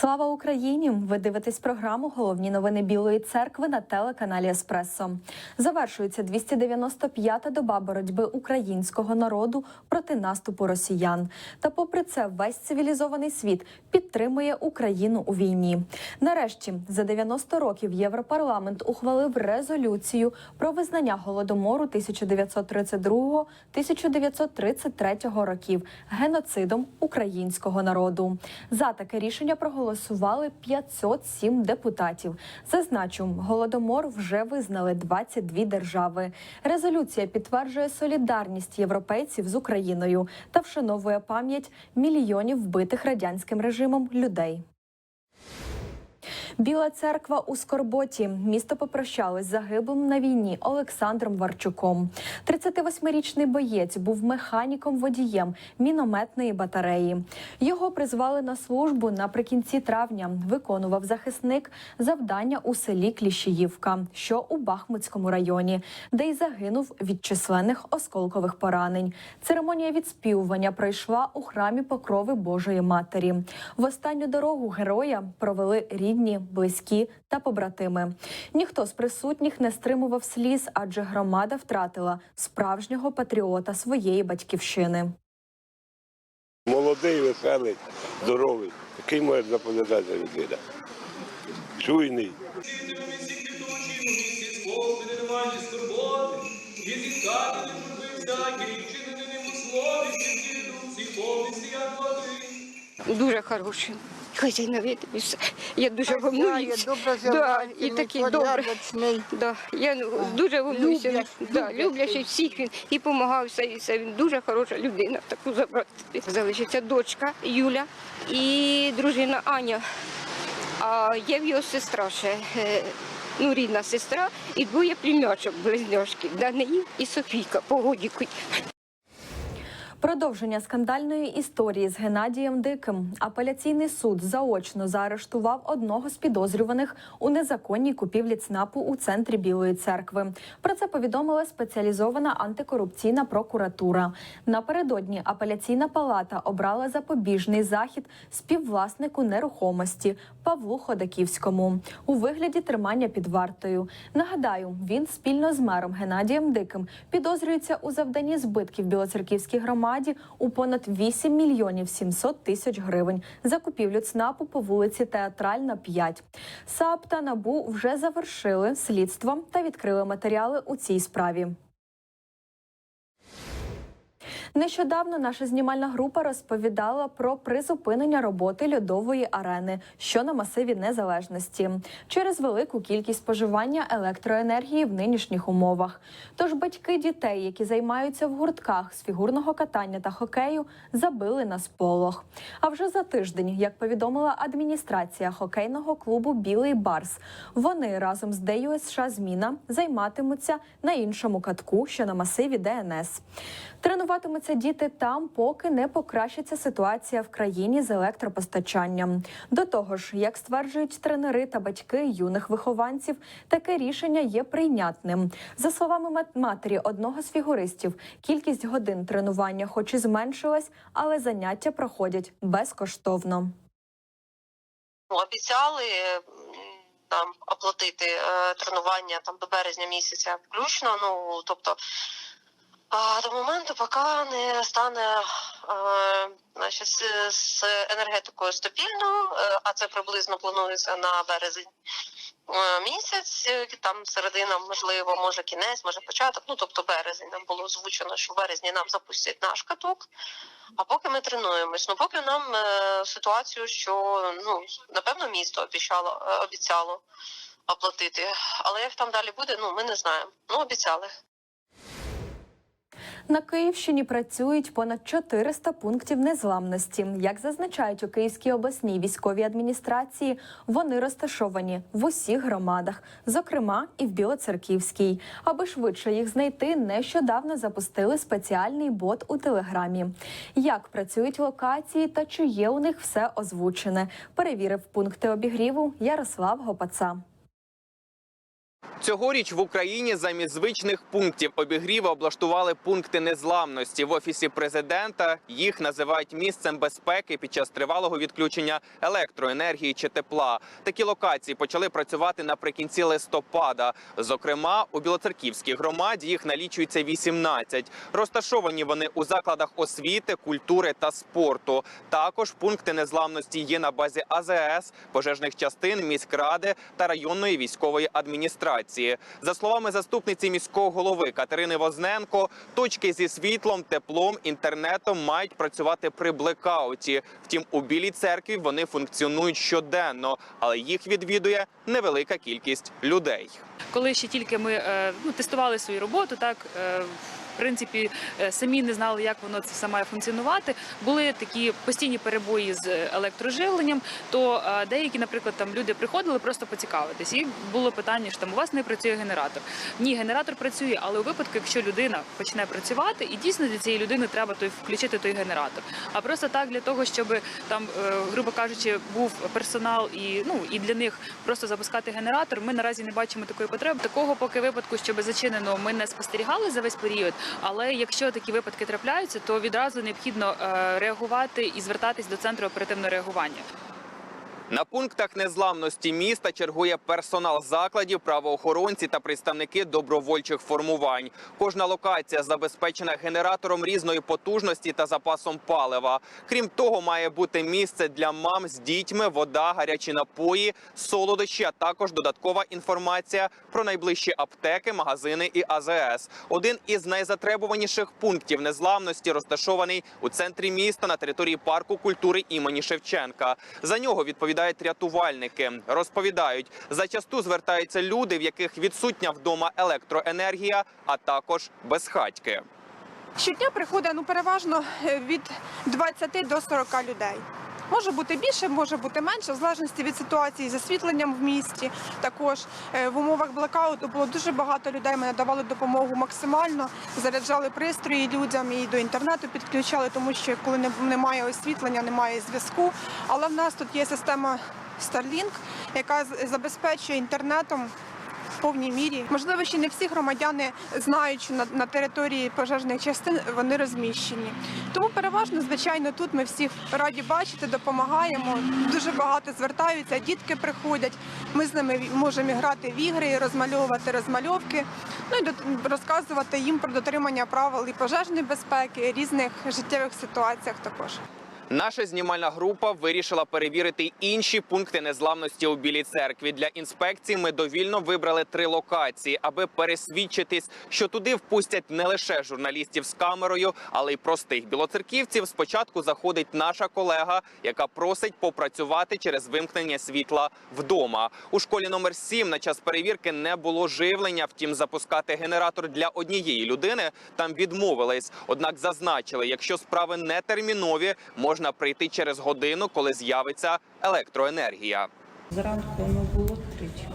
Слава Україні! Ви дивитесь програму Головні новини Білої церкви на телеканалі Еспресо. Завершується 295-та доба боротьби українського народу проти наступу росіян. Та, попри це, весь цивілізований світ підтримує Україну у війні. Нарешті, за 90 років, Європарламент ухвалив резолюцію про визнання голодомору 1932-1933 років геноцидом українського народу. За таке рішення проголосували 507 депутатів. Зазначу, голодомор вже визнали 22 держави. Резолюція підтверджує солідарність європейців з Україною та вшановує пам'ять мільйонів вбитих радянським режимом людей. Біла церква у Скорботі. Місто попрощалось загиблим на війні Олександром Варчуком. 38-річний боєць був механіком водієм мінометної батареї. Його призвали на службу наприкінці травня. Виконував захисник завдання у селі Кліщіївка, що у Бахмутському районі, де й загинув від численних осколкових поранень. Церемонія відспівування пройшла у храмі Покрови Божої Матері. В останню дорогу героя провели рідні, близькі та побратими. Ніхто з присутніх не стримував сліз, адже громада втратила справжнього патріота своєї батьківщини. Молодий, веселий, здоровий. Такий може заповідати людина. Чуйний. Дуже хороший. І все. Я дуже волнуюсь. Да, і такий добре. Да, я ну, дуже волнуюся. Да, люблячий всіх він і допомагав все, і все. Він дуже хороша людина, таку забрати. Залишиться дочка Юля і дружина Аня. А є в його сестра ще. е, Ну, рідна сестра і двоє племячок близнячки Даниїл і Софійка по годіку. Продовження скандальної історії з Геннадієм Диким. Апеляційний суд заочно заарештував одного з підозрюваних у незаконній купівлі ЦНАПу у центрі Білої церкви. Про це повідомила спеціалізована антикорупційна прокуратура. Напередодні апеляційна палата обрала запобіжний захід співвласнику нерухомості Павлу Ходаківському у вигляді тримання під вартою. Нагадаю, він спільно з мером Геннадієм Диким підозрюється у завданні збитків Білоцерківській громаді у понад 8 мільйонів 700 тисяч гривень за купівлю ЦНАПу по вулиці Театральна 5. САП та НАБУ вже завершили слідство та відкрили матеріали у цій справі. Нещодавно наша знімальна група розповідала про призупинення роботи льодової арени, що на масиві незалежності, через велику кількість споживання електроенергії в нинішніх умовах. Тож батьки дітей, які займаються в гуртках з фігурного катання та хокею, забили на сполох. А вже за тиждень, як повідомила адміністрація хокейного клубу Білий Барс, вони разом з ДЮС США Зміна займатимуться на іншому катку, що на масиві ДНС. Тренуватимуться діти там, поки не покращиться ситуація в країні з електропостачанням. До того ж, як стверджують тренери та батьки юних вихованців, таке рішення є прийнятним. За словами мат- матері одного з фігуристів, кількість годин тренування, хоч і зменшилась, але заняття проходять безкоштовно. Обіцяли м, нам оплатити е, тренування там до березня місяця включно. Ну тобто а, до моменту, поки не стане е, значить, з, енергетикою стабільно, е, а це приблизно планується на березень. е, Місяць, там середина, можливо, може кінець, може початок. Ну тобто березень нам було озвучено, що в березні нам запустять наш каток. А поки ми тренуємось, ну поки нам ситуацію, що ну напевно місто обіцяло обіцяло оплатити. Але як там далі буде, ну ми не знаємо. Ну обіцяли. На Київщині працюють понад 400 пунктів незламності. Як зазначають у Київській обласній військовій адміністрації, вони розташовані в усіх громадах, зокрема і в Білоцерківській. Аби швидше їх знайти, нещодавно запустили спеціальний бот у телеграмі. Як працюють локації та чи є у них все озвучене, перевірив пункти обігріву Ярослав Гопаца. Цьогоріч в Україні замість звичних пунктів обігріву облаштували пункти незламності в офісі президента. Їх називають місцем безпеки під час тривалого відключення електроенергії чи тепла. Такі локації почали працювати наприкінці листопада. Зокрема, у Білоцерківській громаді їх налічується 18. Розташовані вони у закладах освіти, культури та спорту. Також пункти незламності є на базі АЗС, пожежних частин, міськради та районної військової адміністрації. За словами заступниці міського голови Катерини Возненко, точки зі світлом, теплом, інтернетом мають працювати при блекауті. Втім, у білій церкві вони функціонують щоденно, але їх відвідує невелика кількість людей. коли ще тільки ми е, ну, тестували свою роботу, так е, принципі е, самі не знали, як воно це все має функціонувати. Були такі постійні перебої з електроживленням. То е, деякі, наприклад, там люди приходили просто поцікавитись. І було питання, що там у вас не працює генератор. Ні, генератор працює, але у випадку, якщо людина почне працювати, і дійсно для цієї людини треба той включити той генератор. А просто так для того, щоб там, е, грубо кажучи, був персонал і ну і для них просто запускати генератор. Ми наразі не бачимо такої потреби. Такого поки випадку, щоб зачинено, ми не спостерігали за весь період. Але якщо такі випадки трапляються, то відразу необхідно е, реагувати і звертатись до центру оперативного реагування. На пунктах незламності міста чергує персонал закладів, правоохоронці та представники добровольчих формувань. Кожна локація забезпечена генератором різної потужності та запасом палива. Крім того, має бути місце для мам з дітьми, вода, гарячі напої, солодощі, а також додаткова інформація про найближчі аптеки, магазини і АЗС. Один із найзатребуваніших пунктів незламності розташований у центрі міста на території парку культури імені Шевченка. За нього відповідають рятувальники. Розповідають, зачасту звертаються люди, в яких відсутня вдома електроенергія, а також безхатьки. Щодня приходить ну переважно е, від 20 до 40 людей. Може бути більше, може бути менше, в залежності від ситуації з освітленням в місті. Також е, в умовах блекауту було дуже багато людей. Ми надавали допомогу максимально, заряджали пристрої людям і до інтернету підключали, тому що коли немає освітлення, немає зв'язку. Але в нас тут є система Starlink, яка забезпечує інтернетом повній мірі. Можливо, ще не всі громадяни знають, що на, на території пожежних частин вони розміщені. Тому переважно, звичайно, тут ми всіх раді бачити, допомагаємо. Дуже багато звертаються, дітки приходять. Ми з ними можемо грати в ігри, розмальовувати розмальовки, ну і розказувати їм про дотримання правил і пожежної безпеки, різних життєвих ситуаціях також. Наша знімальна група вирішила перевірити інші пункти незламності у Білій церкві. Для інспекції ми довільно вибрали три локації, аби пересвідчитись, що туди впустять не лише журналістів з камерою, але й простих білоцерківців. Спочатку заходить наша колега, яка просить попрацювати через вимкнення світла вдома. У школі номер 7 на час перевірки не було живлення. Втім, запускати генератор для однієї людини там відмовились. Однак зазначили, якщо справи не термінові, можна прийти через годину, коли з'явиться електроенергія. Зранку воно було тричі.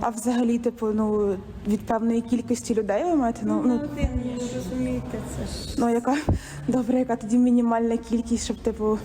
А взагалі, типу, ну від певної кількості людей ви маєте? Ну, Ну, ну, один, ви розумієте, це ж ну яка добре, яка тоді мінімальна кількість, щоб типу.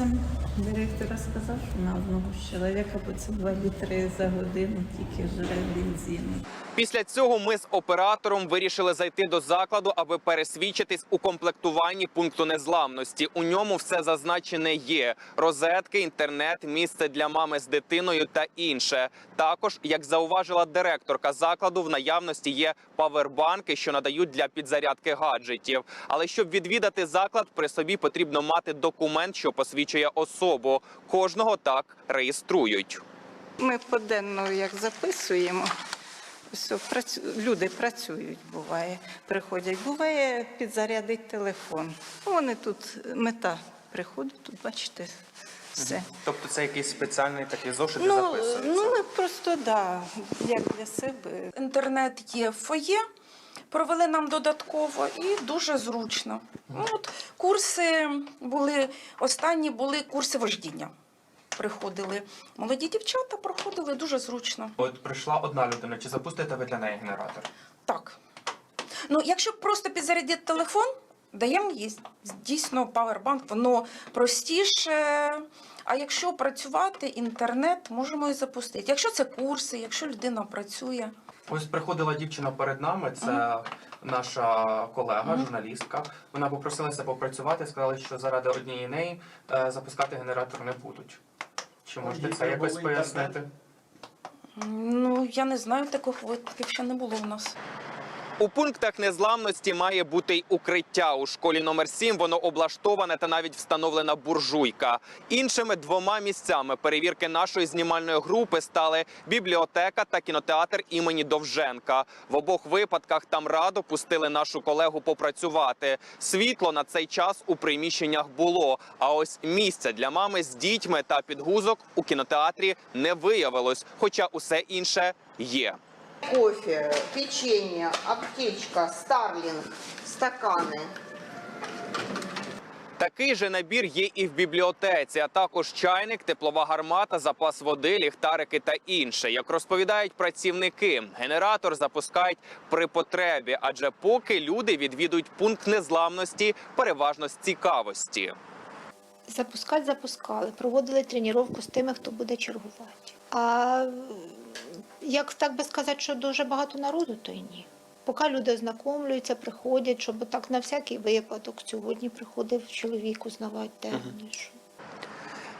Сам директор сказав, що на одного чоловіка по це 2 літри за годину тільки жре бензину. Після цього ми з оператором вирішили зайти до закладу, аби пересвідчитись у комплектуванні пункту незламності. У ньому все зазначене є: розетки, інтернет, місце для мами з дитиною та інше. Також, як зауважила директорка закладу, в наявності є павербанки, що надають для підзарядки гаджетів. Але щоб відвідати заклад, при собі потрібно мати документ, що посвідчує особу. Кожного так реєструють. Ми поденно як записуємо. Все, працю... люди працюють, буває, приходять. Буває підзарядить телефон. Вони тут мета приходить, тут бачите все. Тобто це якийсь спеціальний такий зошит, Ну, ну ми просто да, як для себе. Інтернет є фоє, провели нам додатково і дуже зручно. Ну, от, курси були, останні були курси вождіння. Приходили молоді дівчата, проходили дуже зручно. От прийшла одна людина, чи запустите ви для неї генератор? Так. Ну, якщо просто підзарядити телефон, Даємо їсть. Дійсно, павербанк, воно простіше. А якщо працювати, інтернет можемо і запустити. Якщо це курси, якщо людина працює. Ось приходила дівчина перед нами. Це наша колега, журналістка. Вона попросилася попрацювати. Сказали, що заради однієї неї е, запускати генератор не будуть. Чи можете це якось пояснити? Ну, я не знаю, таких випадків ще не було в нас. У пунктах незламності має бути й укриття. У школі номер 7 воно облаштоване та навіть встановлена буржуйка. Іншими двома місцями перевірки нашої знімальної групи стали бібліотека та кінотеатр імені Довженка. В обох випадках там радо пустили нашу колегу попрацювати. Світло на цей час у приміщеннях було. А ось місця для мами з дітьми та підгузок у кінотеатрі не виявилось, хоча усе інше є. Кофе, печенье, аптечка, старлинг, стаканы. Такий же набір є і в бібліотеці, а також чайник, теплова гармата, запас води, ліхтарики та інше. Як розповідають працівники, генератор запускають при потребі, адже поки люди відвідують пункт незламності, переважно з цікавості. Запускати запускали, проводили тренування з тими, хто буде чергувати. А як так би сказати, що дуже багато народу, то й ні. Поки люди ознакомлюються, приходять, щоб так на всякий випадок сьогодні приходив чоловік узнавати, де.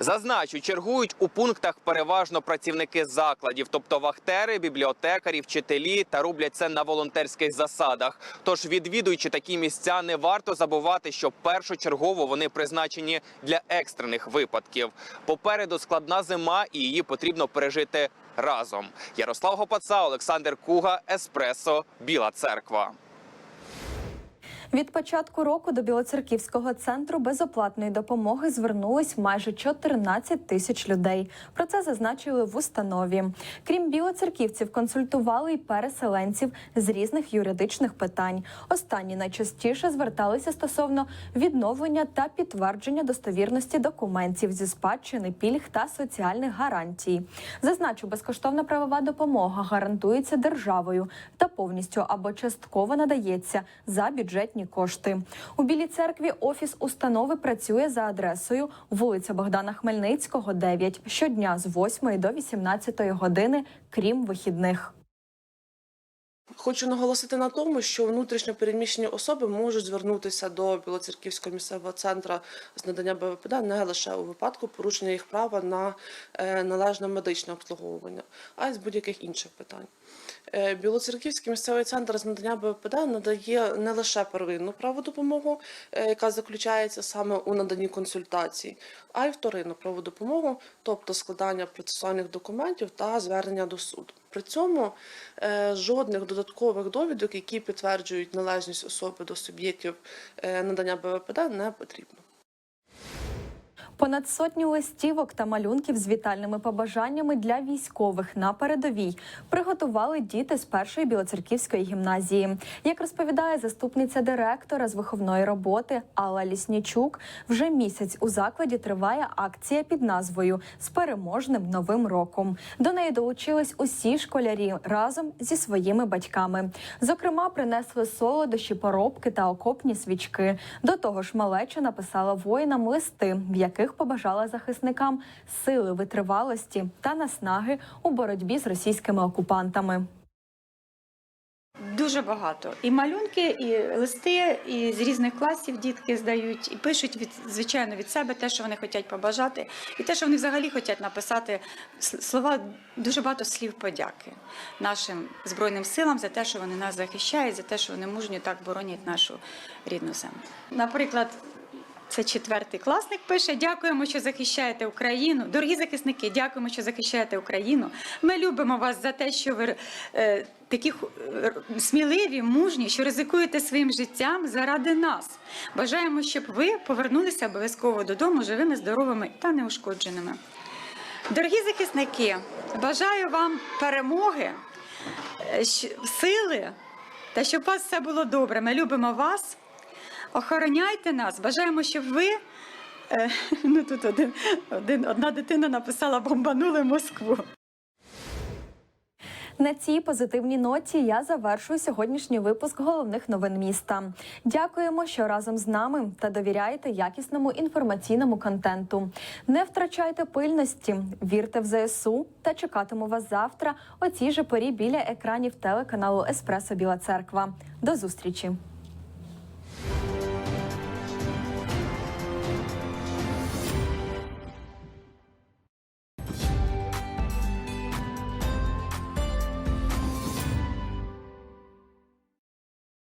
Зазначу, чергують у пунктах переважно працівники закладів, тобто вахтери, бібліотекарі, вчителі та роблять це на волонтерських засадах. Тож, відвідуючи такі місця, не варто забувати, що першочергово вони призначені для екстрених випадків. Попереду складна зима, і її потрібно пережити разом. Ярослав Гопаца, Олександр Куга, Еспресо, Біла Церква. Від початку року до Білоцерківського центру безоплатної допомоги звернулись майже 14 тисяч людей. Про це зазначили в установі. Крім білоцерківців, консультували й переселенців з різних юридичних питань. Останні найчастіше зверталися стосовно відновлення та підтвердження достовірності документів зі спадщини, пільг та соціальних гарантій. Зазначу, безкоштовна правова допомога гарантується державою та повністю або частково надається за бюджетні кошти. У Білій церкві офіс установи працює за адресою вулиця Богдана Хмельницького, 9, щодня з 8 до 18 години, крім вихідних. Хочу наголосити на тому, що внутрішньо переміщені особи можуть звернутися до Білоцерківського місцевого центру з надання БВПД не лише у випадку порушення їх права на е, належне медичне обслуговування, а й з будь-яких інших питань. Е, Білоцерківський місцевий центр з надання БВПД надає не лише первинну праву допомогу, е, яка заключається саме у наданні консультацій, а й вторинну праву допомогу, тобто складання процесуальних документів та звернення до суду. При цьому е, жодних додаткових довідок, які підтверджують належність особи до суб'єктів е, надання БВПД, не потрібно. Понад сотню листівок та малюнків з вітальними побажаннями для військових на передовій приготували діти з першої білоцерківської гімназії. Як розповідає заступниця директора з виховної роботи Алла Ліснічук, вже місяць у закладі триває акція під назвою З переможним новим роком. До неї долучились усі школярі разом зі своїми батьками. Зокрема, принесли солодощі, поробки та окопні свічки. До того ж, малеча написала воїнам листи, в яких побажала захисникам сили витривалості та наснаги у боротьбі з російськими окупантами. Дуже багато. І малюнки, і листи, і з різних класів дітки здають, і пишуть від звичайно від себе те, що вони хочуть побажати, і те, що вони взагалі хочуть написати слова, дуже багато слів подяки нашим збройним силам за те, що вони нас захищають, за те, що вони мужньо так боронять нашу рідну землю. Наприклад. Це четвертий класник пише: дякуємо, що захищаєте Україну. Дорогі захисники, дякуємо, що захищаєте Україну. Ми любимо вас за те, що ви е, такі е, сміливі, мужні, що ризикуєте своїм життям заради нас. Бажаємо, щоб ви повернулися обов'язково додому живими, здоровими та неушкодженими. Дорогі захисники, бажаю вам перемоги, е, сили та щоб у вас все було добре. Ми любимо вас. Охороняйте нас. Бажаємо, щоб ви. е, Ну тут один, один, одна дитина написала бомбанули Москву. На цій позитивній ноті я завершую сьогоднішній випуск головних новин міста. Дякуємо, що разом з нами та довіряєте якісному інформаційному контенту. Не втрачайте пильності, вірте в ЗСУ та чекатиму вас завтра о цій же порі біля екранів телеканалу Еспресо Біла Церква. До зустрічі.